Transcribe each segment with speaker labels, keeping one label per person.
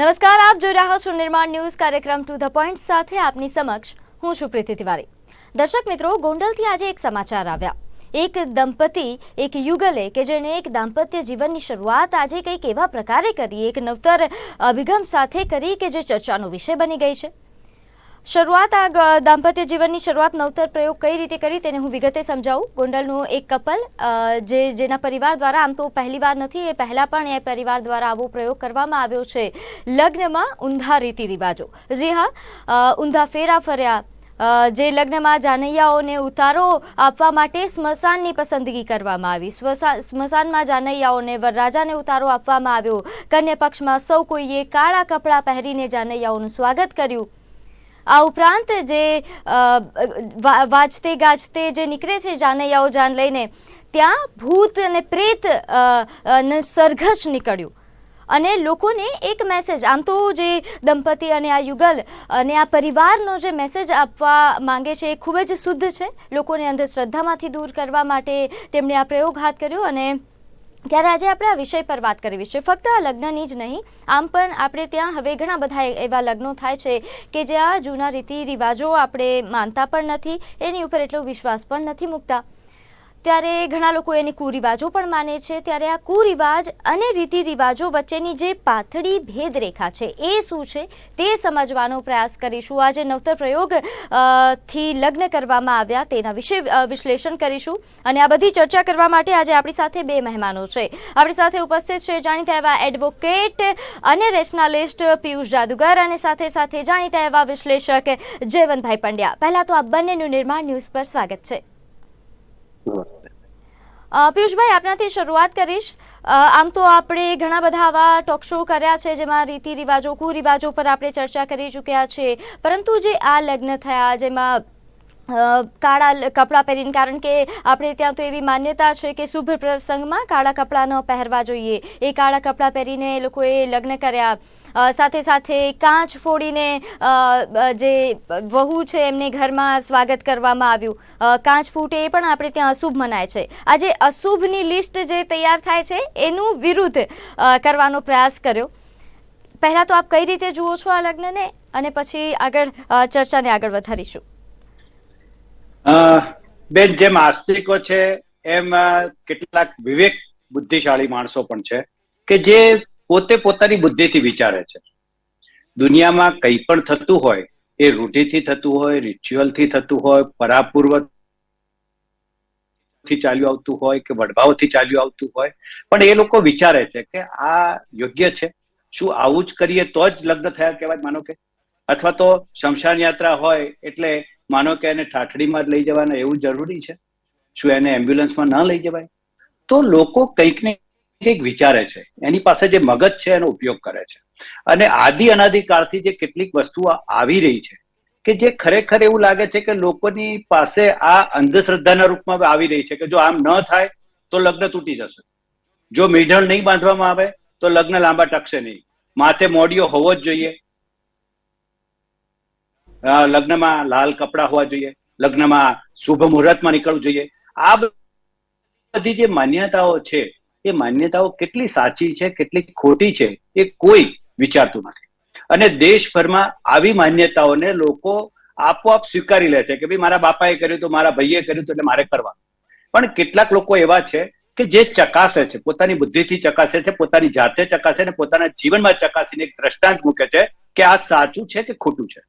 Speaker 1: નમસ્કાર, આપ જોઈ રહ્યા છો નિર્માણ ન્યૂઝ કાર્યક્રમ ટુ ધ પોઈન્ટ સાથે આપની સમક્ષ હું છું પ્રીતિ તિવારી. દર્શક મિત્રો, ગોંડલથી આજે એક સમાચાર આવ્યા. એક દંપતી, એક યુગલે કે જેણે એક દાંપત્ય જીવનની શરૂઆત આજે કંઈક એવા પ્રકારે કરી, એક નવતર અભિગમ સાથે કરી કે જે ચર્ચાનો વિષય બની ગઈ છે. શરૂઆત આ દાંપત્ય જીવનની શરૂઆત નવતર પ્રયોગ કઈ રીતે કરી તેને હું વિગતે સમજાવું. ગોંડલનું એક કપલ જે, જેના પરિવાર દ્વારા આમ તો પહેલી વાર નથી, એ પહેલાં પણ એ પરિવાર દ્વારા આવો પ્રયોગ કરવામાં આવ્યો છે. લગ્નમાં ઊંધા રીતિ રિવાજો જી હા ઊંધા ફેરા ફર્યા. જે લગ્નમાં જાનૈયાઓને ઉતારો આપવા માટે સ્મશાનની પસંદગી કરવામાં આવી. સ્મશાનમાં જાનૈયાઓને વરરાજાને ઉતારો આપવામાં આવ્યો. કન્યા પક્ષમાં સૌ કોઈએ કાળા કપડાં પહેરીને જાનૈયાઓનું સ્વાગત કર્યું. આ ઉપરાંત જે વાંચતે ગાજતે જે નીકળે છે જાનૈયાઓ જાન લઈને, ત્યાં ભૂત અને પ્રેત સરઘસ નીકળ્યું. અને લોકોને એક મેસેજ આમ તો જે દંપતી અને આ યુગલ અને આ પરિવારનો જે મેસેજ આપવા માંગે છે એ ખૂબ જ શુદ્ધ છે. લોકોને અંધશ્રદ્ધામાંથી દૂર કરવા માટે તેમણે આ પ્રયોગ હાથ કર્યો અને ત્યારે આજે આપણે આ વિષય પર વાત કરવી છે. ફક્ત આ લગ્નની જ નહીં, આમ પણ આપણે ત્યાં હવે ઘણા બધા એવા લગ્નો થાય છે કે જ્યાં જૂના રીતિ રિવાજો આપણે માનતા પણ નથી, એની ઉપર એટલો વિશ્વાસ પણ નથી મૂકતા. ત્યારે ઘણા લોકો એને કુરિવાજો પણ માને છે. ત્યારે આ કુરિવાજ અને રીતિ રિવાજો વચ્ચેની જે પાતળી ભેદરેખા છે, એ શું છે તે સમજવાનો પ્રયાસ કરીશું. આજે નવતર પ્રયોગથી લગ્ન કરવામાં આવ્યા તેના વિશે વિશ્લેષણ કરીશું. અને આ બધી ચર્ચા કરવા માટે આજે આપણી સાથે બે મહેમાનો છે. આપણી સાથે ઉપસ્થિત છે જાણીતા એવા એડવોકેટ અને રેશનાલિસ્ટ પિયુષ જાદુગર અને સાથે સાથે જાણીતા એવા વિશ્લેષક જયવંતભાઈ પંડ્યા. પહેલાં તો આ બંનેનું નિર્માણ ન્યૂઝ પર સ્વાગત છે.
Speaker 2: નમસ્તે
Speaker 1: પિયુષભાઈ, આપનાથી શરૂઆત કરીશ. આમ તો આપણે ઘણા બધા આવા ટોક શો કર્યા છે, જેમાં રીતિ રિવાજો કુરિવાજો પર આપણે ચર્ચા કરી ચૂક્યા છે. પરંતુ જે આ લગ્ન થયા, જેમાં કાળા કપડાં પહેરીને, કારણ કે આપણે ત્યાં તો એવી માન્યતા છે કે શુભ પ્રસંગમાં કાળા કપડાં ન પહેરવા જોઈએ. એ કાળા કપડાં પહેરીને એ લોકોએ લગ્ન કર્યા. સાથે સાથે કાચ ફોડીને જે વહુ છે એમને ઘરમાં સ્વાગત કરવામાં આવ્યું. કાચ ફૂટે એ પણ આપણે ત્યાં અશુભ મનાય છે. આજે અશુભની લિસ્ટ જે તૈયાર થાય છે, એનું વિરુદ્ધ કરવાનો પ્રયાસ કર્યો. પહેલાં તો આપ કઈ રીતે જુઓ છો આ લગ્નને? અને પછી આગળ ચર્ચાને આગળ વધારીશું.
Speaker 2: બેન, જેમ આસ્તિકો છે, એમ કેટલાક વિવેક બુદ્ધિશાળી માણસો પણ છે, કે જે પોતે પોતાની બુદ્ધિથી વિચારે છે. દુનિયામાં કંઈ પણ થતું હોય, એ રૂઢિથી થતું હોય રિચ્યુઅલથી થતું હોય પરાપૂર્વકથી ચાલ્યું આવતું હોય કે વડભાવથી ચાલ્યું આવતું હોય, પણ એ લોકો વિચારે છે કે આ યોગ્ય છે. શું આવું જ કરીએ તો જ લગ્ન થયા કહેવાય માનો કે? અથવા તો શમશાન યાત્રા હોય એટલે માનો કે એને ઠાઠડીમાં જ લઈ જવાના એવું જરૂરી છે? શું એને એમ્બ્યુલન્સમાં ન લઈ જવાય? તો લોકો કંઈક ને કંઈક વિચારે છે. એની પાસે જે મગજ છે, એનો ઉપયોગ કરે છે. અને આદિ અનાદિકાળથી જે કેટલીક વસ્તુઓ આવી રહી છે, કે જે ખરેખર એવું લાગે છે કે લોકોની પાસે આ અંધશ્રદ્ધાના રૂપમાં આવી રહી છે કે જો આમ ન થાય, તો લગ્ન તૂટી જશે. જો મીઢણ નહીં બાંધવામાં આવે, તો લગ્ન લાંબા ટકશે નહીં. માથે મોડિયો હોવો જ જોઈએ. લગ્નમાં લાલ કપડા હોવા જોઈએ. લગ્નમાં શુભ મુહૂર્તમાં નીકળવું જોઈએ. આ બધી જે માન્યતાઓ છે એ માન્યતાઓ કેટલી સાચી છે, કેટલી ખોટી છે, એ કોઈ વિચારતું નથી. અને દેશભરમાં આવી માન્યતાઓને લોકો આપોઆપ સ્વીકારી લે છે કે ભાઈ મારા બાપાએ કર્યું તો મારા ભાઈએ કર્યું તો એટલે મારે કરવાનું પણ કેટલાક લોકો એવા છે કે જે ચકાસે છે, પોતાની બુદ્ધિથી ચકાસે છે, પોતાની જાતે ચકાસે અને પોતાના જીવનમાં ચકાસીને એક દ્રષ્ટાંત મૂકે છે કે આ સાચું છે કે ખોટું છે.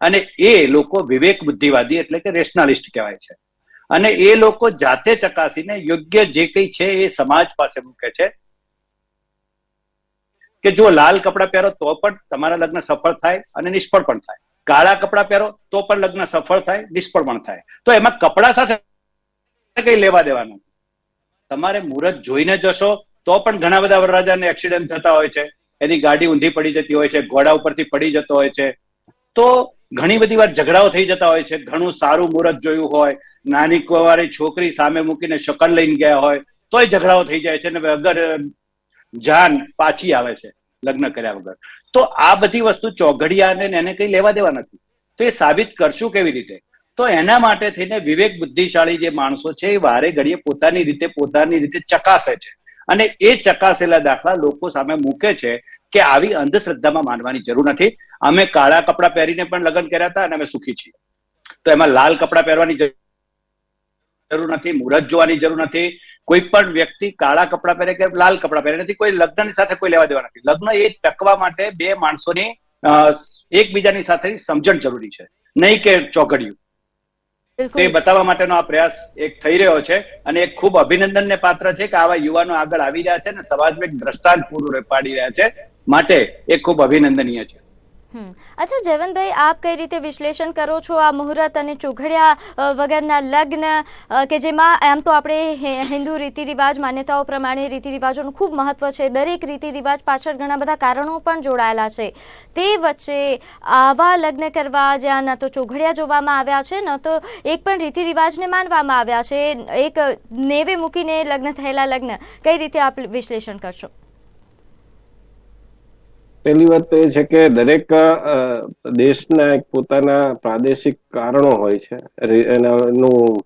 Speaker 2: અને એ લોકો વિવેક બુદ્ધિવાદી એટલે કે રેશનાલિસ્ટ કહેવાય છે. અને એ લોકો જાતે ચકાસીને યોગ્ય જે કંઈ છે એ સમાજ પાસે મૂકે છે. કે જો લાલ કપડાં પહેરો તો પણ તમારા લગ્ન સફળ થાય અને નિષ્ફળ પણ થાય. કાળા કપડાં પહેરો તો પણ લગ્ન સફળ થાય, નિષ્ફળ પણ થાય. તો એમાં કપડા સાથે કઈ લેવા દેવાનું? તમારે મુહૂર્ત જોઈને જશો તો પણ ઘણા બધા વરરાજાને એક્સિડન્ટ થતા હોય છે. એની ગાડી ઊંધી પડી જતી હોય છે, ઘોડા ઉપરથી પડી જતો હોય છે. તો ઘણી બધી વાર ઝઘડાઓ થઈ જતા હોય છે. ઘણું સારું મુહૂર્ત જોયું હોય. નાની કુંવારી છોકરી સામે મૂકીને શકલ લઈને ગયા હોય, તોય ઝઘડાઓ થઈ જાય છે અને વગર જાન પાછી આવે છે લગ્ન કર્યા વગર. તો આ બધી વસ્તુ ચોઘડિયાને એને કઈ લેવા દેવા નથી. તો એ સાબિત કરશું કેવી રીતે? તો એના માટે થઈને વિવેક બુદ્ધિશાળી જે માણસો છે, એ વારે ઘડીએ પોતાની રીતે પોતાની રીતે ચકાસે છે. અને એ ચકાસેલા દાખલા લોકો સામે મૂકે છે કે આવી અંધશ્રદ્ધામાં માનવાની જરૂર નથી. અમે કાળા કપડાં પહેરીને પણ લગ્ન કર્યા હતા અને અમે સુખી છીએ. તો એમાં લાલ કપડાં પહેરવાની જરૂર નથી મુહૂર્ત જોવાની જરૂર નથી. કોઈ પણ વ્યક્તિ કાળા કપડાં પહેરે કે લાલ કપડાં પહેરે નથી કોઈ લગ્નની સાથે કોઈ લેવા દેવા નથી. લગ્ન એ ટકવા માટે બે માણસોની એકબીજાની સાથે સમજણ જરૂરી છે. નહીં કે ચોકડિયું તે બતાવવા માટેનો આ પ્રયાસ એક થઈ રહ્યો છે અને એક ખૂબ અભિનંદનને પાત્ર છે કે આવા યુવાનો આગળ આવી રહ્યા છે અને સમાજમાં એક દ્રષ્ટાંત પૂરું પાડી રહ્યા છે. માટે એ ખૂબ અભિનંદનીય છે.
Speaker 1: અચ્છા, જયવંતભાઈ, આપ કઈ રીતે વિશ્લેષણ કરો છો આ મુહૂર્ત અને ચોઘડિયા વગરના લગ્ન કે જેમાં એમ તો આપણે હિન્દુ રીતિ રિવાજ માન્યતાઓ પ્રમાણે રીતિ રિવાજોનું ખૂબ મહત્વ છે, દરેક રીતિ રિવાજ પાછળ ઘણા બધા કારણો પણ જોડાયેલા છે. તે વચ્ચે આવા લગ્ન કરવા જ્યાં ન તો ચોઘડિયા જોવામાં આવ્યા છે, ન તો એક પણ રીતિ રિવાજને માનવામાં આવ્યા છે, એક નેવે મૂકીને લગ્ન થયેલા લગ્ન. કઈ રીતે આપ વિશ્લેષણ કરશો?
Speaker 3: પહેલી વાત એ છે કે દરેક દેશના એક પોતાના પ્રાદેશિક કારણો હોય છે. એનું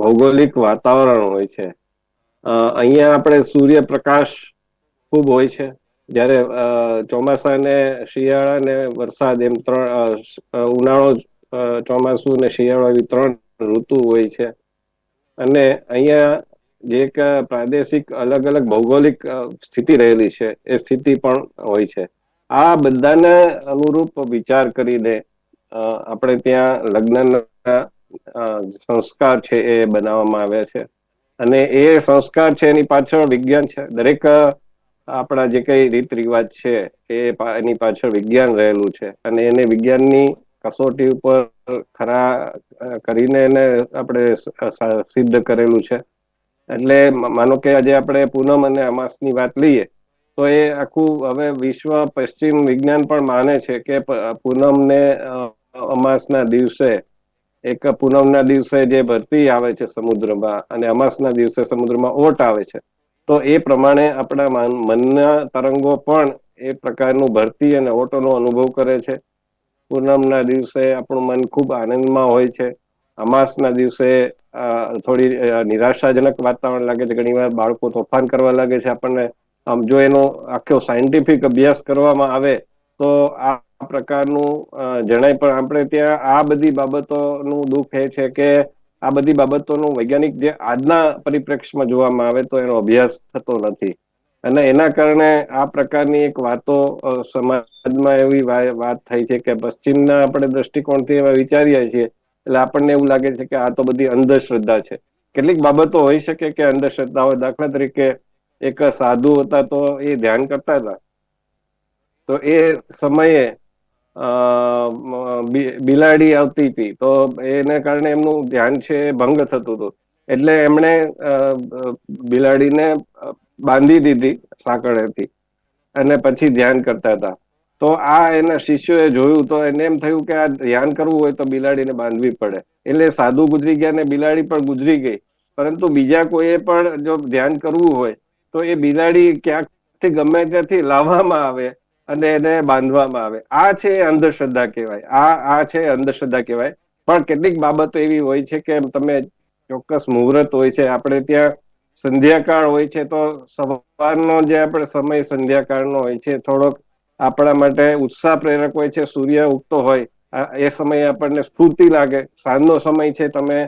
Speaker 3: ભૌગોલિક વાતાવરણ હોય છે. અહીંયા આપણે સૂર્યપ્રકાશ ખૂબ હોય છે. જ્યારે ચોમાસા ને શિયાળા ને વરસાદ એમ ત્રણ ઉનાળો ચોમાસું ને શિયાળો એવી ત્રણ ઋતુ હોય છે. અને અહીંયા જે એક પ્રાદેશિક અલગ અલગ ભૌગોલિક સ્થિતિ રહેલી છે, એ સ્થિતિ પણ હોય છે. આ બધાને અનુરૂપ વિચાર કરીને આપણે ત્યાં લગ્નના સંસ્કાર છે એ બનાવવામાં આવ્યા છે. અને એ સંસ્કાર છે એની પાછળ વિજ્ઞાન છે. દરેક આપણા જે કઈ રીત રિવાજ છે, એ એની પાછળ વિજ્ઞાન રહેલું છે. અને એને વિજ્ઞાનની કસોટી ઉપર ખરા કરીને એને આપણે સિદ્ધ કરેલું છે. એટલે માનો કે આજે આપણે પૂનમ અને અમાસની વાત લઈએ, તો એ આખું હવે વિશ્વ પશ્ચિમ વિજ્ઞાન પણ માને છે કે પૂનમ પૂનમને અમાસના દિવસે, એક પૂનમના દિવસે જે ભરતી આવે છે સમુદ્રમાં અને અમાસના દિવસે સમુદ્રમાં ઓટ આવે છે, તો એ પ્રમાણે આપણા મન- મનના તરંગો પણ એ પ્રકારનું ભરતી અને ઓટોનો અનુભવ કરે છે. પૂનમના દિવસે આપણું મન ખૂબ આનંદમાં હોય છે. અમાસના દિવસે થોડી નિરાશાજનક વાતાવરણ લાગે છે. ઘણીવાર બાળકો તોફાન કરવા લાગે છે. આપણને આમ જો એનો આખો સાયન્ટિફિક અભ્યાસ કરવામાં આવે, તો આ પ્રકારનું જણાય પણ આપણે ત્યાં આ બધી બાબતોનું દુઃખ એ છે કે આ બધી બાબતોનું વૈજ્ઞાનિક જે આજના પરિપ્રેક્ષ્યમાં જોવામાં આવે તો એનો અભ્યાસ થતો નથી. અને એના કારણે આ પ્રકારની એક વાતો સમાજમાં એવી વાત થઈ છે કે પશ્ચિમના આપણે દ્રષ્ટિકોણથી એવા વિચારીએ છીએ એટલે આપણને એવું લાગે છે કે આ તો બધી અંધશ્રદ્ધા છે. કેટલીક બાબતો હોઈ શકે કે અંધશ્રદ્ધા હોય દાખલા તરીકે એક સાધુ હતા તો એ ધ્યાન કરતા હતા. તો એ સમયે બિલાડી આવતી હતી. તો એને કારણે એમનું ધ્યાન છે ભંગ થતું હતું. એટલે એમણે બિલાડીને બાંધી દીધી સાંકળેથી અને પછી ધ્યાન કરતા હતા. તો આ એના શિષ્યોએ જોયું તો એને એમ થયું કે આ ધ્યાન કરવું હોય તો બિલાડીને બાંધવી પડે. એટલે સાધુ ગુજરી ગયા ને બિલાડી પણ ગુજરી ગઈ. પરંતુ બીજા કોઈએ પણ જો ધ્યાન કરવું હોય તો એ બિલાડી ક્યાંકથી ગમે ત્યાંથી લાવવામાં આવે અને એને બાંધવામાં આવે. આ છે અંધશ્રદ્ધા કહેવાય. આ આ છે અંધશ્રદ્ધા કહેવાય. પણ કેટલીક બાબતો એવી હોય છે કે તમે ચોક્કસ મુહૂર્ત હોય છે, આપણે ત્યાં સંધ્યાકાળ હોય છે, તો સવારનો જે આપણે સમય સંધ્યાકાળનો હોય છે, થોડોક આપણા માટે ઉત્સાહ પ્રેરક હોય છે, સૂર્ય ઉગતો હોય એ સમયે આપણને સ્ફૂર્તિ લાગે. સાંજનો સમય છે, તમે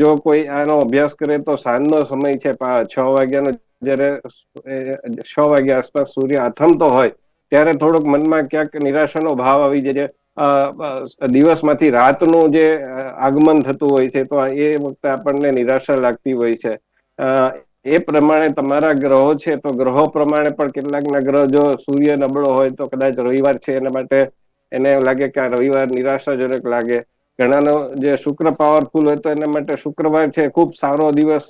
Speaker 3: જો કોઈ આનો અભ્યાસ કરે તો સાંજનો સમય છે છ વાગ્યાનો, જ્યારે છ વાગ્યા આસપાસ સૂર્ય આથમતો હોય, ત્યારે થોડોક મનમાં ક્યાંક નિરાશાનો ભાવ આવી જાય દિવસમાંથી રાતનું જે આગમન થતું હોય છે, તો એ વખતે આપણને નિરાશા લાગતી હોય છે. એ પ્રમાણે તમારા ગ્રહો છે, તો ગ્રહો પ્રમાણે પણ કેટલાકના ગ્રહ જો સૂર્ય નબળો હોય તો કદાચ રવિવાર છે એના માટે એને લાગે કે આ રવિવાર નિરાશાજનક લાગે. ઘણાનો જે શુક્ર પાવરફુલ હોય તો એના માટે શુક્રવાર છે, ખૂબ સારો દિવસ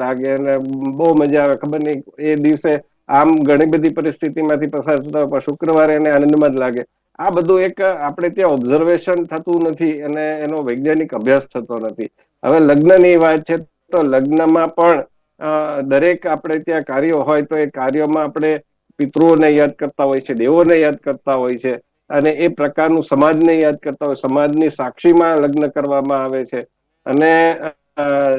Speaker 3: લાગે અને બહુ મજા આવે. ખબર નહીં, એ દિવસે આમ ઘણી બધી પરિસ્થિતિમાંથી પસાર થતા હોય, પણ શુક્રવારે એને આનંદમાં જ લાગે. આ બધું એક આપણે ત્યાં ઓબ્ઝર્વેશન થતું નથી અને એનો વૈજ્ઞાનિક અભ્યાસ થતો નથી. હવે લગ્નની વાત છે, તો લગ્નમાં પણ દરેક આપણે ત્યાં કાર્યો હોય તો એ કાર્યોમાં આપણે પિતૃઓને યાદ કરતા હોય છે, દેવોને યાદ કરતા હોય છે અને એ પ્રકારનું સમાજને યાદ કરતા હોય, સમાજની સાક્ષીમાં લગ્ન કરવામાં આવે છે. અને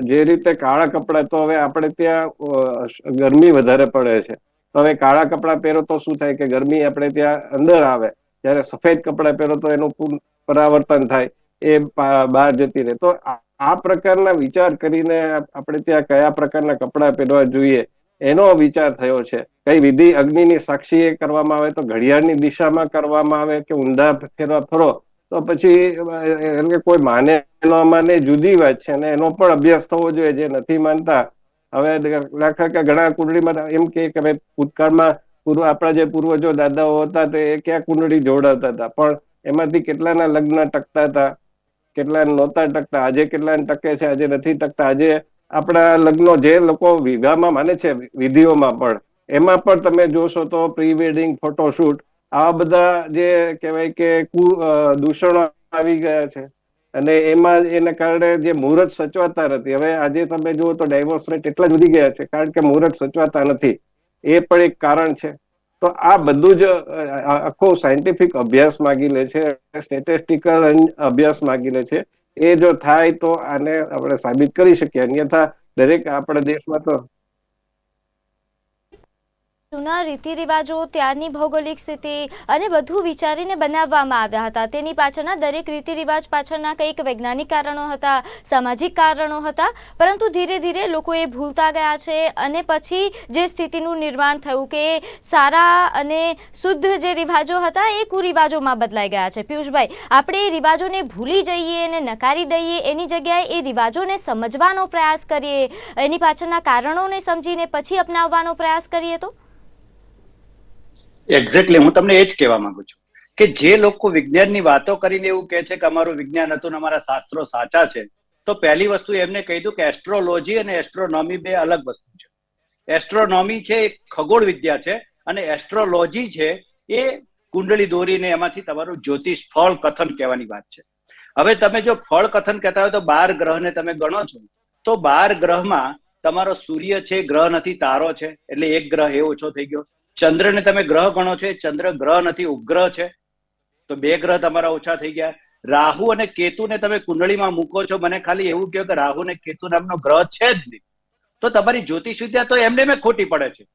Speaker 3: જે રીતે કાળા કપડા, તો હવે આપણે ત્યાં ગરમી વધારે પડે છે. તો હવે કાળા કપડાં પહેરો તો શું થાય કે ગરમી આપણે ત્યાં અંદર આવે. જ્યારે સફેદ કપડાં પહેરો તો એનું પૂર- પરાવર્તન થાય, એ બહાર જતી રહે. તો આ પ્રકારના વિચાર કરીને આપણે ત્યાં કયા પ્રકારના કપડાં પહેરવા જોઈએ એનો વિચાર થયો છે. કઈ વિધિ અગ્નિની સાક્ષીએ કરવામાં આવે તો ઘડિયાળની દિશામાં કરવામાં આવે કે ઊંધા ફેરવા ફરો તો પછી કે કોઈ માને ન માને જુદી વાત છે અને એનો પણ અભ્યાસ થવો જોઈએ જે નથી માનતા. હવે કે ઘણા કુંડળીમાં એમ કે કે ભૂતકાળમાં પૂર્વ આપણા જે પૂર્વજો દાદાઓ હતા તે ક્યાં કુંડળી જોડાતા હતા પણ એમાંથી કેટલાના લગ્ન ટકતા હતા? કેટલા નહોતા ટકતા. આજે કેટલા ટકે છે, આજે નથી ટકતા. આજે આપણા લગ્નો જે લોકો વિવાહમાં માને છે વિધિઓમાં પણ, એમાં પણ તમે જોશો તો પ્રી વેડિંગ ફોટોશૂટ આવા બધા જે કહેવાય કે કુ દૂષણો આવી ગયા છે. અને એમાં એના કારણે જે મુહૂર્ત સચવાતા નથી. હવે આજે તમે જુઓ તો ડાયવોર્સ રેટ એટલા જ વધી ગયા છે, કારણ કે મુહૂર્ત સચવાતા નથી. એ પણ એક કારણ છે. તો આ બધું જ આખો સાયન્ટિફિક અભ્યાસ માગી લે છે સ્ટેટિસ્ટિકલ અભ્યાસ માગી લે છે. એ જો થાય તો આને આપણે સાબિત કરી શકીએ. અન્યથા દરેક આપણા દેશમાં તો
Speaker 1: જૂના રીતિ રિવાજો ત્યારની ભૌગોલિક સ્થિતિ અને બધું વિચારીને બનાવવામાં આવ્યા હતા. તેની પાછળના દરેક રીતિ રિવાજ પાછળના કંઈક વૈજ્ઞાનિક કારણો હતા, સામાજિક કારણો હતા, પરંતુ ધીરે ધીરે લોકો એ ભૂલતા ગયા છે અને પછી જે સ્થિતિનું નિર્માણ થયું કે સારા અને શુદ્ધ જે રિવાજો હતા એ કુરિવાજોમાં બદલાઈ ગયા છે. પિયુષભાઈ, આપણે એ રિવાજોને ભૂલી જઈએ અને નકારી દઈએ એની જગ્યાએ એ રિવાજોને સમજવાનો પ્રયાસ કરીએ, એની પાછળના કારણોને સમજીને પછી અપનાવવાનો પ્રયાસ કરીએ તો?
Speaker 2: એક્ઝેક્ટલી હું તમને એ જ કહેવા માંગુ છું કે જે લોકો વિજ્ઞાનની વાતો કરીને એવું કહે છે કે અમારું વિજ્ઞાન હતું અમારા શાસ્ત્રો સાચા છે, તો પહેલી વસ્તુ એમને કહી દઉં કે એસ્ટ્રોલોજી અને એસ્ટ્રોનોમી બે અલગ વસ્તુ છે. એસ્ટ્રોનોમી છે એ ખગોળ વિદ્યા છે અને એસ્ટ્રોલોજી છે, એ કુંડળી દોરીને એમાંથી તમારું જ્યોતિષ ફળ કથન કહેવાની વાત છે. હવે તમે જો ફળ કથન કહેતા હોય તો બાર ગ્રહને તમે ગણો છો, તો બાર ગ્રહમાં તમારો સૂર્ય છે, ગ્રહ નથી, તારો છે, એટલે એક ગ્રહ એ ઓછો થઈ ગયો. ચંદ્રને તમે ગ્રહ ગણો છો ચંદ્ર ગ્રહ નથી, ઉપગ્રહ છે. તો બે ગ્રહ તમારા ઓછા થઈ ગયા. રાહુ અને કેતુને તમે કુંડળીમાં મૂકો છો. મને ખાલી એવું કહો કે રાહુ અને કેતુ નામનો ગ્રહ છે જ નહીં. તો તમારી જ્યોતિષ વિદ્યા તો એમને મેં ખોટી પડે છે.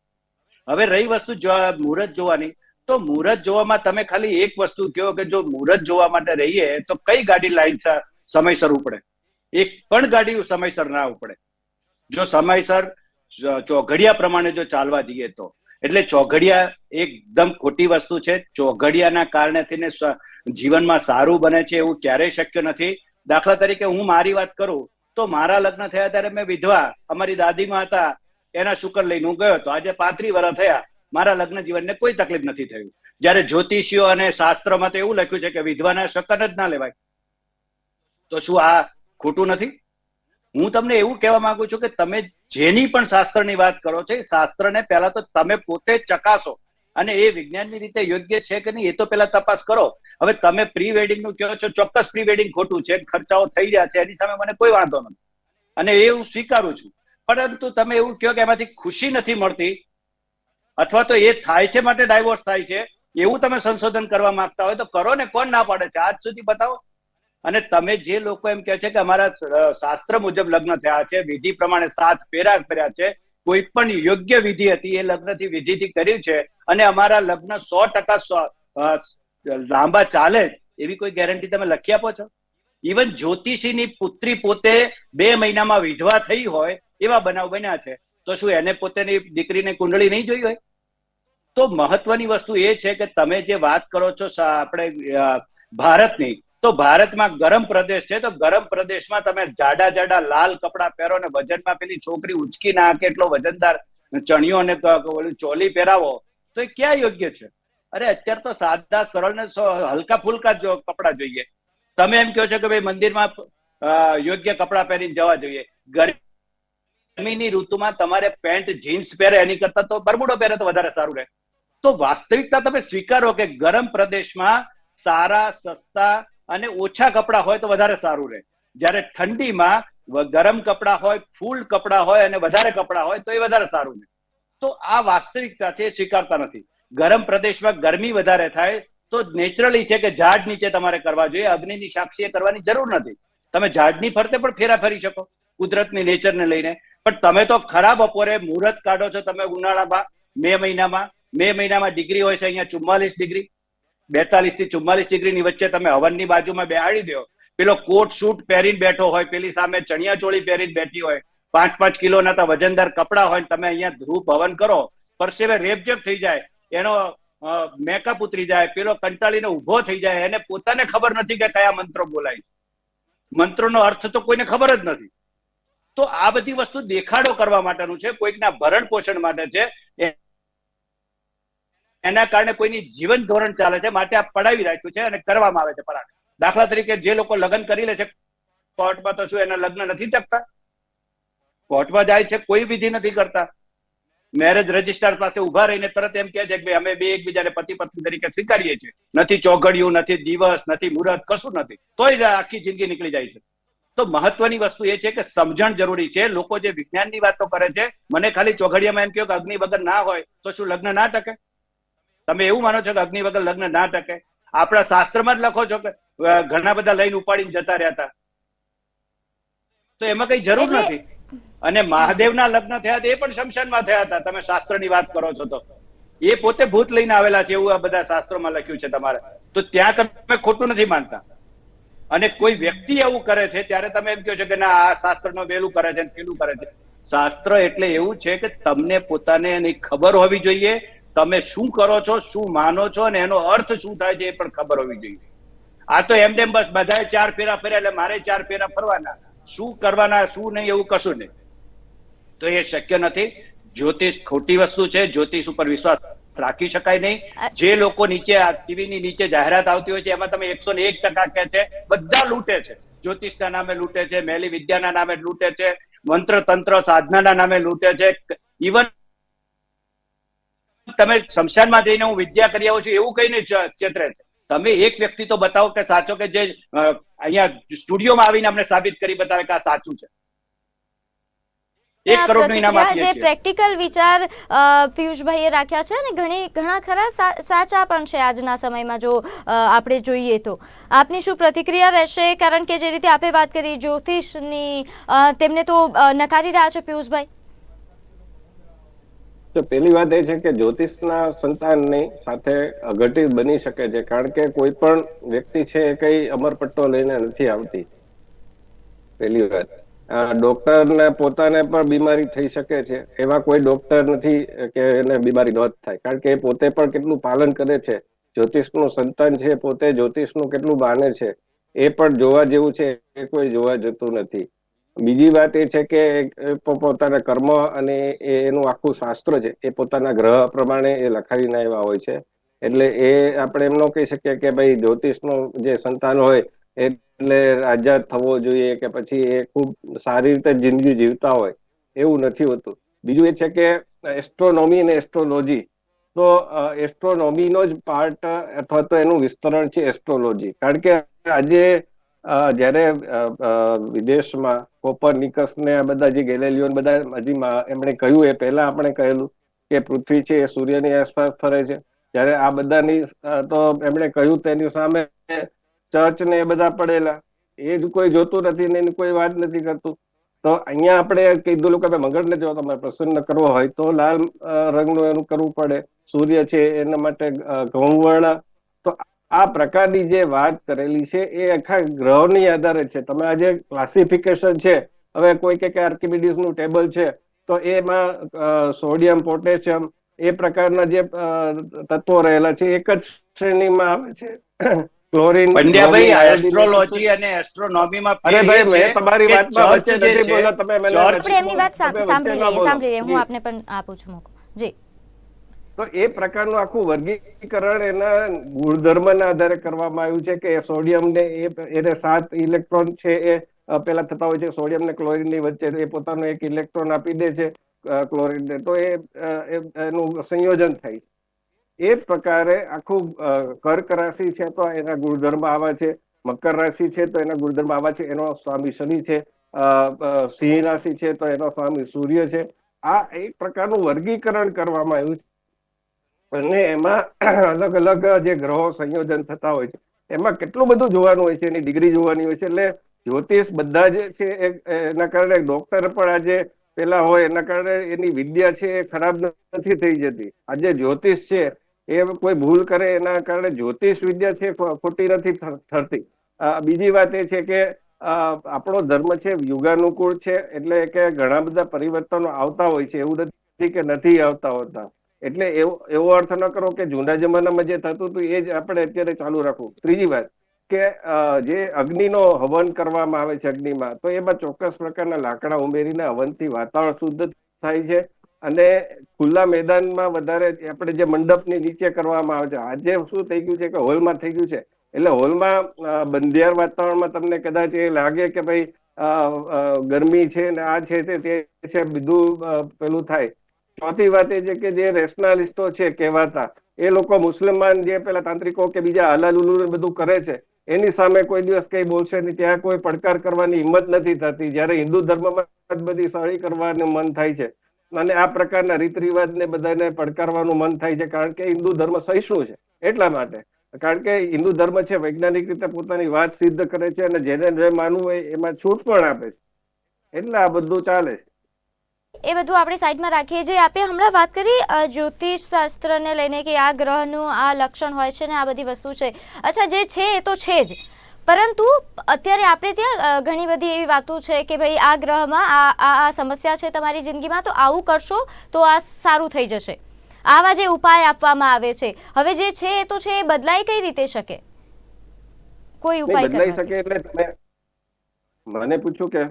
Speaker 2: હવે રહી વસ્તુ મુહૂર્ત જોવાની, તો મુહૂર્ત જોવામાં તમે ખાલી એક વસ્તુ કહો કે જો મુહૂર્ત જોવા માટે રહીએ, તો કઈ ગાડી લાઈન સમયસર ઉપડે? એક પણ ગાડી સમયસર ના ઉપડે. જો સમયસર ચોઘડિયા પ્રમાણે જો ચાલવા જઈએ તો. એટલે ચોઘડિયા એકદમ ખોટી વસ્તુ છે. ચોઘડિયાના કારણે થઈને જીવનમાં સારું બને છે એવું ક્યારેય શક્ય નથી. દાખલા તરીકે હું મારી વાત કરું, તો મારા લગ્ન થયા ત્યારે મેં વિધવા અમારી દાદીમાં હતા, એના શુકર લઈને હું ગયો હતો. આજે પાંત્રી વર્ષ થયા, મારા લગ્ન જીવનને કોઈ તકલીફ નથી થયું. જ્યારે જ્યોતિષીઓ અને શાસ્ત્રમાં તો એવું લખ્યું છે કે વિધવાના શકન જ ના લેવાય. તો શું આ ખોટું નથી? હું તમને એવું કહેવા માંગુ છું કે તમે જેની પણ શાસ્ત્રની વાત કરો છો, એ શાસ્ત્રને પહેલા તો તમે પોતે ચકાસો. અને એ વિજ્ઞાનની રીતે યોગ્ય છે કે નહીં એ તો પહેલા તપાસ કરો. હવે તમે પ્રી વેડિંગનું કહો છો, ચોક્કસ પ્રી વેડિંગ ખોટું છે, ખર્ચાઓ થઈ રહ્યા છે, એની સામે મને કોઈ વાંધો નથી. અને એ હું સ્વીકારું છું. પરંતુ તમે એવું કહો કે એમાંથી ખુશી નથી મળતી, અથવા તો એ થાય છે માટે ડાયવોર્સ થાય છે, એવું તમે સંશોધન કરવા માંગતા હોય તો કરો ને, કોણ ના પાડે છે? આજ સુધી બતાવો. અને તમે જે લોકો એમ કહે છે કે અમારા શાસ્ત્ર મુજબ લગ્ન થયા છે, વિધિ પ્રમાણે સાત ફેરા કર્યા છે, કોઈ પણ યોગ્ય વિધિ હતી, એ લગ્નથી વિધિથી કર્યું છે અને અમારા લગ્ન સો ટકા લાંબા ચાલે, એવી કોઈ ગેરંટી તમે લખી આપો છો? ઇવન જ્યોતિષીની પુત્રી પોતે બે મહિનામાં વિધવા થઈ હોય, એવા બનાવ બન્યા છે. તો શું એને પોતેની દીકરીને કુંડળી નહીં જોઈ હોય? તો મહત્વની વસ્તુ એ છે કે તમે જે વાત કરો છો આપણે ભારતની તો ભારતમાં ગરમ પ્રદેશ છે, તો ગરમ પ્રદેશમાં તમે જાડા જાડા લાલ કપડા પહેરો ને વજનમાં પેલી છોકરી ઉચકી નાખે, એટલો વજનદાર ચણિયો ઓલી ચોલી પહેરાવો, તો એ ક્યાં યોગ્ય છે? અરે અત્યારે તો સાદા, સરળ ને હલકા ફુલકા જો કપડા જોઈએ. તમે એમ કહો છો કે ભાઈ મંદિરમાં યોગ્ય કપડા પહેરીને જવા જોઈએ. ગરમીની ઋતુમાં તમારે પેન્ટ, જીન્સ પહેરે, એની કરતા તો બરમુડો પહેરે તો વધારે સારું રહે. તો વાસ્તવિકતા તમે સ્વીકારો કે ગરમ પ્રદેશમાં સારા, સસ્તા અને ઓછા કપડાં હોય તો વધારે સારું રહે. જ્યારે ઠંડીમાં ગરમ કપડાં હોય, ફૂલ કપડાં હોય અને વધારે કપડાં હોય તો એ વધારે સારું રહે. તો આ વાસ્તવિકતા છે સ્વીકારતા નથી. ગરમ પ્રદેશમાં ગરમી વધારે થાય તો નેચરલી છે કે ઝાડ નીચે તમારે કરવા જોઈએ. અગ્નિની સાક્ષીએ કરવાની જરૂર નથી. તમે ઝાડની ફરતે પણ ફેરા ફરી શકો, કુદરતની નેચરને લઈને. પણ તમે તો ખરા બપોરે મુહૂર્ત કાઢો છો, તમે ઉનાળામાં, મે મહિનામાં. મે મહિનામાં ડિગ્રી હોય છે, અહીંયા ચુમ્માલીસ ડિગ્રી. બેતાલીસથી ચુમ્માલીસ ડિગ્રીની વચ્ચે તમે હવનની બાજુમાં બેહાડી દો. પેલો કોટ શૂટ પહેરીને બેઠો હોય, પેલી સામે ચણિયા ચોળી પહેરીને બેઠી હોય, પાંચ પાંચ કિલોના તો વજનદાર કપડા હોય તમે અહીંયા ધ્રુપ હવન કરો પરસેવે રેપજેપ થઈ જાય, એનો મેકઅપ ઉતરી જાય, પેલો કંટાળીને ઊભો થઈ જાય, એને પોતાને ખબર નથી કે કયા મંત્રો બોલાય મંત્રોનો અર્થ તો કોઈને ખબર જ નથી. તો આ બધી વસ્તુ દેખાડો કરવા માટેનું છે, કોઈકના ભરણ પોષણ માટે છે એના કારણે કોઈની જીવન ધોરણ ચાલે છે, માટે આ પડાવી રાખ્યું છે અને કરવામાં આવે છે પરાણ. દાખલા તરીકે જે લોકો લગ્ન કરી લે છે, કોર્ટમાં તો શું એના લગ્ન નથી ટકતા? કોર્ટમાં જાય છે, કોઈ વિધિ નથી કરતા. મેરેજ રજિસ્ટ્રાર પાસે ઊભા રહીને તરત એમ કહે છે કે અમે બે એકબીજાને પતિ પત્ની તરીકે સ્વીકારીએ છીએ. નથી ચોઘડિયું, નથી દિવસ, નથી મુહૂર્ત, કશું નથી. તોય આખી જિંદગી નીકળી જાય છે. તો મહત્વની વસ્તુ એ છે કે સમજણ જરૂરી છે. લોકો જે વિજ્ઞાનની વાતો કરે છે, મને ખાલી ચોઘડિયામાં એમ કહ્યું કે અગ્નિ વગર ના હોય, તો શું લગ્ન ના ટકે? તમે એવું માનો છો કે અગ્નિ વગર લગ્ન ના ટકે? આપણા શાસ્ત્રમાં જ લખો છો કે ઘણા બધા લઈને ઉપાડીને જતા રહ્યા હતા. તો એમાં કઈ જરૂર નથી. અને મહાદેવના લગ્ન થયા એ પણ શમશાનમાં થયા હતા. તમે શાસ્ત્રની વાત કરો છો તો. એ પોતે ભૂત લઈને આવેલા છે એવું આ બધા શાસ્ત્રોમાં લખ્યું છે તમારે. તો ત્યાં તમે ખોટું નથી માનતા. અને કોઈ વ્યક્તિ એવું કરે છે ત્યારે તમે એમ કહો છો કે ના આ શાસ્ત્રનો વેલું કરે છે ને પેલું કરે છે. શાસ્ત્ર એટલે એવું છે કે તમને પોતાને એની ખબર હોવી જોઈએ તમે શું કરો છો શું માનો છો અને એનો અર્થ શું થાય છે એ પણ ખબર હોવી જોઈએ. આ તો એમ તેમ બસ બધાએ ચાર ફેરા ફેર્યા એટલે મારે ચાર ફેરા ફરવાના. શું કરવાના શું નહીં એવું કશું નહીં. તો એ શક્ય નથી. જ્યોતિષ ખોટી વસ્તુ છે જ્યોતિષ ઉપર વિશ્વાસ રાખી શકાય નહીં. જે લોકો નીચે ટીવી ની નીચે જાહેરાત આવતી હોય છે એમાં તમે એકસો ને એક ટકા કે છે બધા લૂંટે છે. જ્યોતિષના નામે લૂંટે છે મેલી વિદ્યાના નામે લૂંટે છે મંત્ર તંત્ર સાધનાના નામે લૂંટે છે. ઇવન તમે શમશાનમાં જઈને હું વિદ્યા કરી આવું છું એવું કહીને ચ- ચેતરે છે. તમે એક વ્યક્તિ તો બતાવો કે સાચો કે જે અહીંયા સ્ટુડિયોમાં આવીને અમને સાબિત કરી બતાવે કે આ સાચું છે.
Speaker 1: જે પ્રેક્ટિકલ વિચાર પિયુષભાઈએ રાખ્યા છે અને ઘણી ઘણા ખરા સાચા પણ છે આજના સમયમાં જો આપણે જોઈએ તો. આપની શું પ્રતિક્રિયા રહેશે? કારણ કે જે રીતે આપણે વાત કરી જ્યોતિષની તેમને તો નકારી રહ્યા છે પિયુષભાઈ.
Speaker 3: તો પહેલી વાત એ છે કે જ્યોતિષના સંતાનની સાથે અઘટિત બની શકે છે, કારણ કે કોઈ પણ વ્યક્તિ છે એ કઈ અમરપટ્ટો લઈને નથી આવતી. પહેલી વાત. ડોક્ટરને પોતાને પણ બીમારી થઈ શકે છે, એવા કોઈ ડોક્ટર નથી કે એને બીમારી ન થાય, કારણ કે એ પોતે પણ કેટલું પાલન કરે છે. જ્યોતિષનું સંતાન છે પોતે જ્યોતિષનું કેટલું માને છે, એ પણ જોવા જેવું છે, એ કોઈ જોવા જતું નથી. બીજી વાત એ છે કે પોતાના કર્મ અને એનું આખું શાસ્ત્ર છે, એ પોતાના ગ્રહ પ્રમાણે એ લખાવીને આવ્યા હોય છે. એટલે એ આપણે એમ ન કહી શકીએ કે ભાઈ જ્યોતિષનો જે સંતાન હોય, એટલે રાજા થવો જોઈએ કે પછી એ ખૂબ સારી રીતે જિંદગી જીવતા હોય, એવું નથી હોતું. બીજું એ છે કે એસ્ટ્રોનોમી અને એસ્ટ્રોલોજી, તો એસ્ટ્રોનોમીનો જ પાર્ટ અથવા તો એનું વિસ્તરણ છે એસ્ટ્રોલોજી. કારણ કે આજે જ્યારે વિદેશમાં કોપરનિકસ ને આ બધા જે ગેલેલિયોન બધા હજી એમણે કહ્યું એ પહેલા આપણે કહેલું કે પૃથ્વી છે એ સૂર્યની આસપાસ ફરે છે. જ્યારે આ બધાની તો એમણે કહ્યું તેની સામે ચર્ચ ને એ બધા પડેલા. એ જ કોઈ જોતું નથી ને એની કોઈ વાત નથી કરતું. તો અહીંયા આપણે કીધું કે ભાઈ મંગળને જો તમારે પ્રસન્ન કરવો હોય તો લાલ રંગનું એનું કરવું પડે. સૂર્ય છે એના માટે ઘઉં વર્ણ તો આ પ્રકારની જે વાત કરેલી છે એ આખા ગ્રહોની આધારે છે. તમે આ જે ક્લાસિફિકેશન છે હવે કોઈ કે આર્કિમિડીઝનું ટેબલ છે તો એમાં સોડિયમ પોટેશિયમ એ પ્રકારના જે તત્વો રહેલા છે એક જ શ્રેણીમાં આવે છે. ક્લોરિન
Speaker 2: પંડ્યાભાઈ એસ્ટ્રોલોજી અને એસ્ટ્રોનોમીમાં
Speaker 3: અરે ભાઈ મેં તમારી
Speaker 2: વાત
Speaker 3: વાતમાં વચ્ચે નથી
Speaker 2: છે,
Speaker 3: બોલ્યો તમે મને
Speaker 2: ચર્ચ-
Speaker 1: આપણે એમની વાત સાંભળી
Speaker 3: બોલો.
Speaker 1: સાંભળી હું આપને પણ આપું છું મોકો. જી.
Speaker 3: તો એ પ્રકારનું આખું વર્ગીકરણ એના ગુણધર્મના આધારે કરવામાં આવ્યું છે કે સોડિયમ ને એ એને સાત ઇલેક્ટ્રોન છે એ પેલા થતા હોય છે સોડિયમ ને ક્લોરીનની વચ્ચે એ પોતાનો એક ઇલેક્ટ્રોન આપી દે છે ક્લોરીન ને તો એ એનું સંયોજન થાય છે. એ પ્રકારે આખું કર્ક રાશિ છે તો એના ગુણધર્મ આવા છે. મકર રાશિ છે તો એના ગુણધર્મ આવા છે. એનો સ્વામી શનિ છે સિંહ રાશિ છે તો એનો સ્વામી સૂર્ય છે. આ એક પ્રકારનું વર્ગીકરણ કરવામાં આવ્યું છે. અને એમાં અલગ અલગ જે ગ્રહો સંયોજન થતા હોય છે, એમાં કેટલું બધું જોવાનું હોય છે, એની ડિગ્રી જોવાની હોય છે, એટલે જ્યોતિષ બધા જે છે એના કારણે ડોક્ટર પણ આજે પેલા હોય, એના કારણે એની વિદ્યા છે એ ખરાબ નથી થઈ જતી. આજે જ્યોતિષ છે એ કોઈ ભૂલ કરે એના કારણે જ્યોતિષ વિદ્યા છે ખોટી નથી થતી. બીજી વાત એ છે કે આપણો ધર્મ છે યુગાનુકૂળ છે, એટલે કે ઘણા બધા પરિવર્તનો આવતા હોય છે, એવું નથી કે નથી આવતા હોતા. એટલે એવો એવો અર્થ ન કરો કે જૂના જમાનામાં જે થતું હતું, એ જ આપણે અત્યારે ચાલુ રાખવું. ત્રીજી વાત કે જે અગ્નિનો હવન કરવામાં આવે છે અગ્નિમાં, તો એમાં ચોક્કસ પ્રકારના લાકડા ઉમેરીને હવનથી વાતાવરણ શુદ્ધ થાય છે અને ખુલ્લા મેદાનમાં વધારે આપણે જે મંડપની નીચે કરવામાં આવે છે. આજે શું થઈ ગયું છે કે હોલમાં થઈ ગયું છે. એટલે હોલમાં બંધિયાર વાતાવરણમાં તમને કદાચ એ લાગે કે ભાઈ ગરમી છે ને આ છે તે છે, બધું પેલું થાય. ચોથી વાત એ છે કે જે રેશનાલિસ્ટો છે કહેવાતા, એ લોકો મુસલમાન જે પેલા તાંત્રિકો કે બીજા હલાલુલુ બધું કરે છે, એની સામે કોઈ દિવસ કઈ બોલશે નહીં, ત્યાં કોઈ પડકાર કરવાની હિંમત નથી થતી. જ્યારે હિન્દુ ધર્મમાં બધી સળી કરવાનું મન થાય છે. અને આ પ્રકારના રીત રિવાજને બધાને પડકારવાનું મન થાય છે, કારણ કે હિન્દુ ધર્મ સહિષ્ણુ છે, એટલા માટે. કારણ કે હિન્દુ ધર્મ છે, વૈજ્ઞાનિક રીતે પોતાની વાત સિદ્ધ કરે છે અને જેને જે માનવું હોય એમાં છૂટ પણ આપે છે. એટલે આ બધું ચાલે છે.
Speaker 1: એ બધું આપણે સાઈડમાં રાખીએ જે આપે હમણાં વાત કરી જ્યોતિષ શાસ્ત્રને લઈને કે આ ગ્રહનું આ લક્ષણ હોય છે ને આ બધી વસ્તુ છે. અચ્છા જે છે એ તો છે જ. પરંતુ અત્યારે આપણે ત્યાં ઘણી બધી એવી વાતો છે કે ભાઈ આ ગ્રહમાં આ આ સમસ્યા છે તમારી જિંદગીમાં તો આવું કરશો તો આ સારું થઈ જશે. આવા જે ઉપાય આપવામાં આવે છે. હવે જે છે એ તો છે એ બદલાઈ કઈ રીતે શકે? કોઈ ઉપાય
Speaker 3: બદલાઈ શકે એટલે તમે મને પૂછ્યું કે?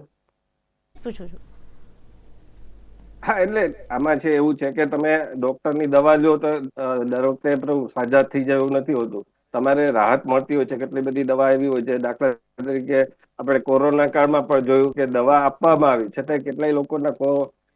Speaker 1: પૂછું છું.
Speaker 3: હા, એટલે આમાં છે એવું છે કે તમે ડોક્ટરની દવા લો તો દર વખતે સાજા થઈ જાય એવું નથી હોતું. તમારે રાહત મળતી હોય છે, કેટલી બધી દવા એવી હોય છે, દાખલા તરીકે આપણે કોરોના કાળમાં પણ જોયું કે દવા આપવામાં આવી, છતાં કેટલાય લોકોના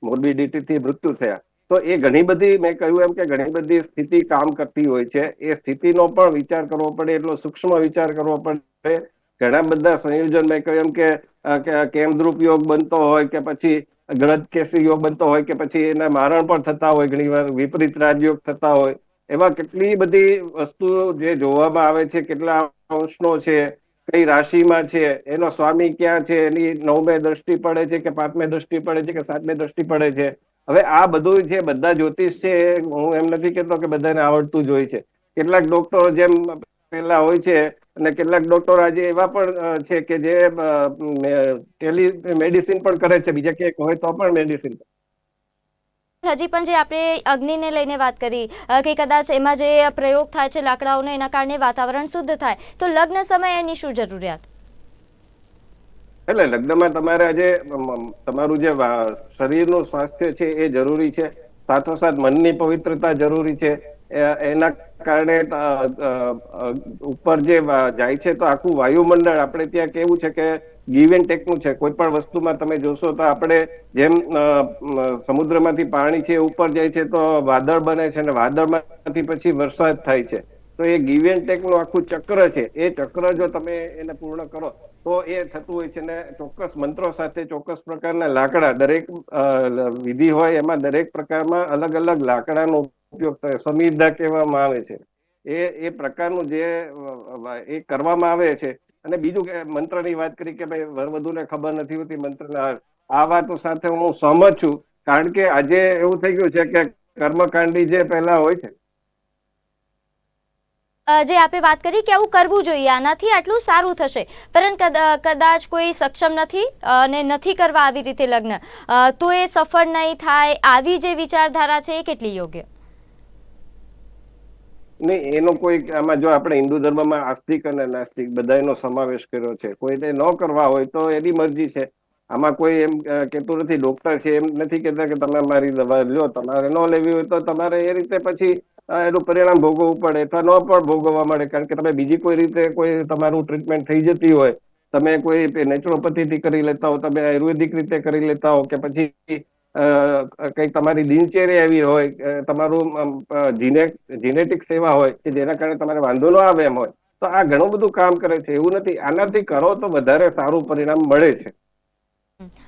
Speaker 3: મોર્બિડિટી થી મૃત્યુ થયા. તો એ ઘણી બધી, મેં કહ્યું એમ કે ઘણી બધી સ્થિતિ કામ કરતી હોય છે. એ સ્થિતિનો પણ વિચાર કરવો પડે, એટલો સૂક્ષ્મ વિચાર કરવો પડે. ઘણા બધા સંયોજન મેં કહ્યું એમ કે કેમ કે કેમદ્રુપ યોગ બનતો હોય કે પછી ગ્રજ કેસી યોગ બનતો હોય કે પછી એના મારણ પણ થતા હોય, ઘણી વાર વિપરીત રાજયોગ થતા હોય. એવા કેટલી બધી વસ્તુઓ જે જોવામાં આવે છે, કેટલા અંશનો છે, કઈ રાશિમાં છે, એનો સ્વામી ક્યાં છે, એની નવમે દ્રષ્ટિ પડે છે કે પાંચમે દ્રષ્ટિ પડે છે કે સાતમે દ્રષ્ટિ પડે છે. હવે આ બધું જે બધા જ્યોતિષ છે, હું એમ નથી કેતો કે બધાને આવડતું જ હોય છે. કેટલાક ડોક્ટરો જેમ પેલા હોય છે અને કેટલાક ડોક્ટર આજે એવા પણ છે કે જે ટેલી મેડિસિન પણ કરે છે. બીજા ક્યાંક હોય તો પણ મેડિસિન
Speaker 1: હજી પણ જે આપણે અગ્નિને લઈને વાત કરી કે કદાચ એમાં જે પ્રયોગ થાય છે લાકડાઓનો એના કારણે વાતાવરણ શુદ્ધ થાય તો લગ્ન સમયે એની શું જરૂરિયાત?
Speaker 3: એટલે લગ્નમાં તમારે આજે તમારું જે શરીરનું સ્વાસ્થ્ય છે એ જરૂરી છે. સાથોસાથ મનની પવિત્રતા જરૂરી છે. એના કારણે ઉપર જે જાય છે, તો આખું વાયુમંડળ આપણે ત્યાં કેવું છે કે ગીવ એન્ડ ટેકનું છે. કોઈ પણ વસ્તુમાં તમે જોશો તો આપણે જેમ સમુદ્રમાંથી પાણી છે ઉપર જાય છે, તો વાદળ બને છે અને વાદળમાંથી પછી વરસાદ થાય છે. તો એ ગીવ એન્ડ ટેકનું આખું ચક્ર છે. એ ચક્ર જો તમે એને પૂર્ણ કરો, તો એ થતું હોય છે ને ચોક્કસ મંત્રો સાથે ચોક્કસ પ્રકારના લાકડા, દરેક વિધિ હોય એમાં દરેક પ્રકારમાં અલગ અલગ લાકડાનો ઉપયોગ થાય સમિધા કહેવામાં આવે છે. એ એ પ્રકારનું જે, એ કરવામાં આવે છે. અને બીજું કે મંત્રની વાત કરી કે ભાઈ વરવધુને ખબર નથી હોતી મંત્રના આ વાતો સાથે હું સહમત છું, કારણ કે આજે એવું થઈ ગયું છે કે કર્મકાંડી જે પહેલા હોય છે.
Speaker 1: જે આપણે વાત કરી કે આવું કરવું જોઈએ, આનાથી આટલું સારું થશે. પરંતુ કદા- કદાચ કોઈ સક્ષમ નથી અને નથી કરવા આવી રીતે લગ્ન. તો એ સફળ નહીં થાય, આવી જે વિચારધારા છે એ કેટલી યોગ્ય?
Speaker 3: નહીં એનો કોઈ આમાં જો આપણે હિન્દુ ધર્મમાં આસ્તિક અને નાસ્તિક બધાનો સમાવેશ કર્યો છે. કોઈને ન કરવા હોય તો એની મરજી છે. આમાં કોઈ એમ કેતું નથી ડોક્ટર છે, એમ નથી કહેતા કે તમે મારી દવા લ્યો તમારે ન લેવી હોય તો તમારે એ રીતે પછી એનું પરિણામ ભોગવવું પડે અથવા ન પણ ભોગવવા મળે. કારણ કે તમે બીજી કોઈ રીતે કોઈ તમારું ટ્રીટમેન્ટ થઈ જતી હોય, તમે કોઈ નેચરોપેથીથી કરી લેતા હો, તમે આયુર્વેદિક રીતે કરી લેતા હો કે પછી અ, કઈ તમારી દિનચર્યા એવી હોય તમારું જીનેટિક સેવા હોય કે જેના કારણે તમારે વાંધો ન આવે એમ હોય તો આ ઘણું બધું કામ કરે છે. એવું નથી. આનાથી કરો તો વધારે સારું પરિણામ મળે છે.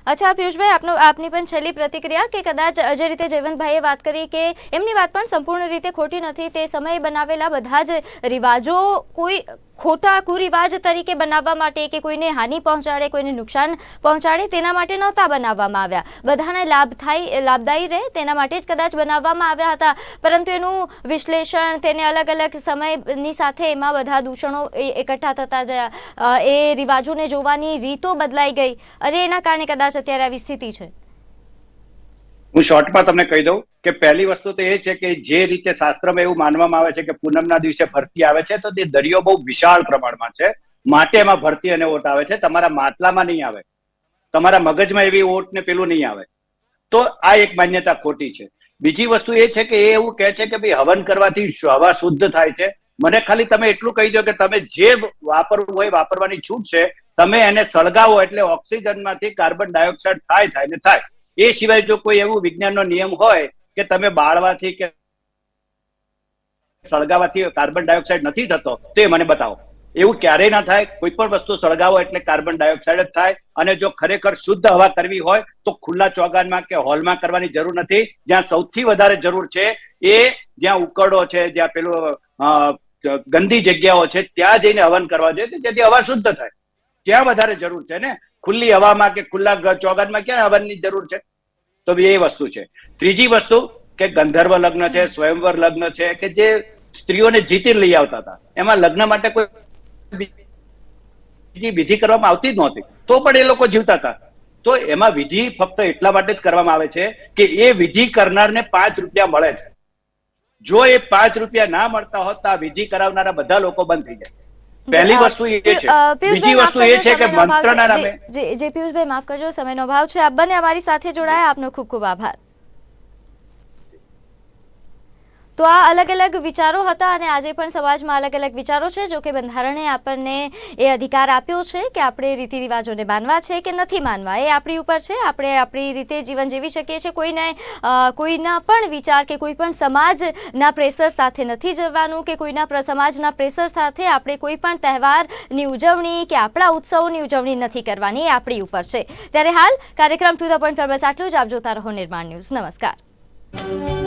Speaker 1: અચ્છા પિયુષભાઈ આપનો આપની પણ છેલ્લી પ્રતિક્રિયા કે કદાચ જે રીતે જયવંતભાઈએ વાત કરી કે એમની વાત પણ સંપૂર્ણ રીતે ખોટી નથી. તે સમયે બનાવેલા બધા જ રિવાજો કોઈ ખોટા કુરિવાજ તરીકે બનાવવા માટે કે કોઈને હાનિ પહોંચાડે, કોઈને નુકસાન પહોંચાડે, તેના માટે નહોતા બનાવવામાં આવ્યા. બધાને લાભ થાય, લાભદાયી રહે, તેના માટે જ કદાચ બનાવવામાં આવ્યા હતા. પરંતુ એનું વિશ્લેષણ તેને અલગ અલગ સમયની સાથે એમાં બધા દૂષણો એકઠા થતા જયા. એ રિવાજોને જોવાની રીતો બદલાઈ ગઈ. અને એના કારણે કદાચ અત્યારે આવી સ્થિતિ છે.
Speaker 2: હું શોર્ટમાં તમને કહી દઉં કે પહેલી વસ્તુ તો એ છે કે જે રીતે શાસ્ત્રમાં એવું માનવામાં આવે છે કે પૂનમના દિવસે ભરતી આવે છે, તો તે દરિયો બહુ વિશાળ પ્રમાણમાં છે. માટે એમાં ભરતી અને ઓટ આવે છે. તમારા માટલામાં નહીં આવે. તમારા મગજમાં એવી ઓટ ને પેલું નહીં આવે. તો આ એક માન્યતા ખોટી છે. બીજી વસ્તુ એ છે કે એ એવું કહે છે કે ભાઈ હવન કરવાથી હવા શુદ્ધ થાય છે. મને ખાલી તમે એટલું કહી દો કે તમે જે વાપરવું હોય વાપરવાની છૂટ છે. તમે એને સળગાવો એટલે ઓક્સિજનમાંથી કાર્બન ડાયોક્સાઇડ થાય થાય ને થાય. એ સિવાય જો કોઈ એવું વિજ્ઞાનનો નિયમ હોય કે તમે બાળવાથી કે સળગાવાથી કાર્બન ડાયોક્સાઇડ નથી થતો, તો એ મને બતાવો. એવું ક્યારેય ના થાય. કોઈ પણ વસ્તુ સળગાવો એટલે કાર્બન ડાયોક્સાઇડ જ થાય. અને જો ખરેખર શુદ્ધ હવા કરવી હોય, તો ખુલ્લા ચોગાનમાં કે હોલમાં કરવાની જરૂર નથી. જ્યાં સૌથી વધારે જરૂર છે એ જ્યાં ઉકરડો છે, જ્યાં પેલું ગંદી જગ્યાઓ છે, ત્યાં જઈને હવન કરવા જોઈએ કે જેથી હવા શુદ્ધ થાય. ત્યાં વધારે જરૂર છે ને ખુલ્લી હવામાં કે ખુલ્લા ચોગાનમાં ક્યાં હવનની જરૂર છે? તો એ વસ્તુ છે. ત્રીજી વસ્તુ કે ગંધર્વ લગ્ન છે, સ્વયંવર લગ્ન છે, કે જે સ્ત્રીઓને જીતી લઈ આવતા હતા. એમાં લગ્ન માટે કોઈ બીજી વિધિ કરવામાં આવતી જ નહોતી. તો પણ એ લોકો જીવતા હતા. તો એમાં વિધિ ફક્ત એટલા માટે જ કરવામાં આવે છે કે એ વિધિ કરનારને પાંચ રૂપિયા મળે છે. જો એ પાંચ રૂપિયા ના મળતા હોત તો આ વિધિ કરાવનારા બધા લોકો બંધ થઈ જાય. પહેલી વસ્તુ એ છે. બીજી
Speaker 1: માફ
Speaker 2: વસ્તુ એ
Speaker 1: કરજો,
Speaker 2: છે કે. મંત્રના નામે
Speaker 1: જે પિયુષભાઈ માફ કરજો સમયનો અભાવ છે. આપ બંને અમારી સાથે જોડાયા. આપનો ખૂબ ખૂબ આભાર. તો આ અલગ અલગ વિચારો હતા અને આજે પણ સમાજમાં અલગ અલગ વિચારો છે જો કે બંધારણે આપણને એ અધિકાર આપ્યો છે કે આપણે રીતિ રિવાજોને માનવા છે કે નથી માનવા. એ આપણી ઉપર છે. આપણે આપણી રીતે જીવન જીવી શકીએ છીએ. કોઈને કોઈના પણ વિચાર કે કોઈ પણ સમાજના પ્રેશર સાથે નથી જવાનું કે કોઈના સમાજના પ્રેશર સાથે આપણે કોઈ પણ તહેવારની ઉજવણી કે આપણા ઉત્સવોની ઉજવણી નથી કરવાની. એ આપણી ઉપર છે. ત્યારે હાલ કાર્યક્રમ ટુ ધ પોઈન્ટ પર બસ આટલું જ. આપ જોતા રહો નિર્માણ ન્યૂઝ. નમસ્કાર.